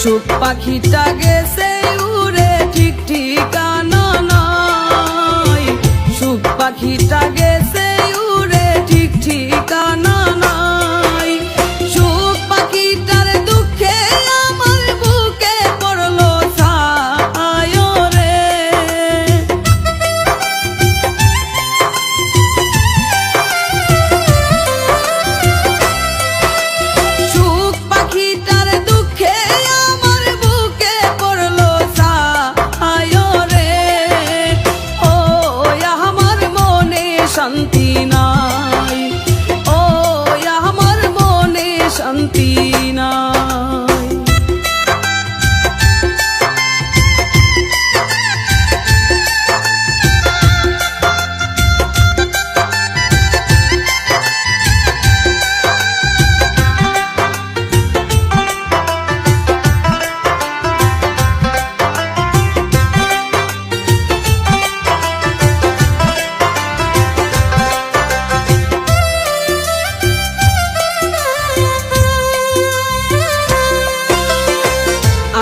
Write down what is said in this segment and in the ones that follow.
সুখ পাখিটা গেছে উড়ে ঠিক ঠিকানা নাই। সুখ পাখিটা শান্তি নাই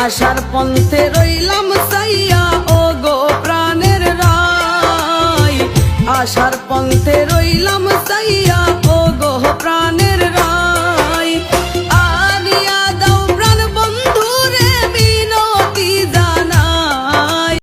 আশার পন্থে রইলাম সাইয়া ও গো প্রাণের রায়। আশার পন্থে রইলাম সাইয়া ও গো প্রাণের রাই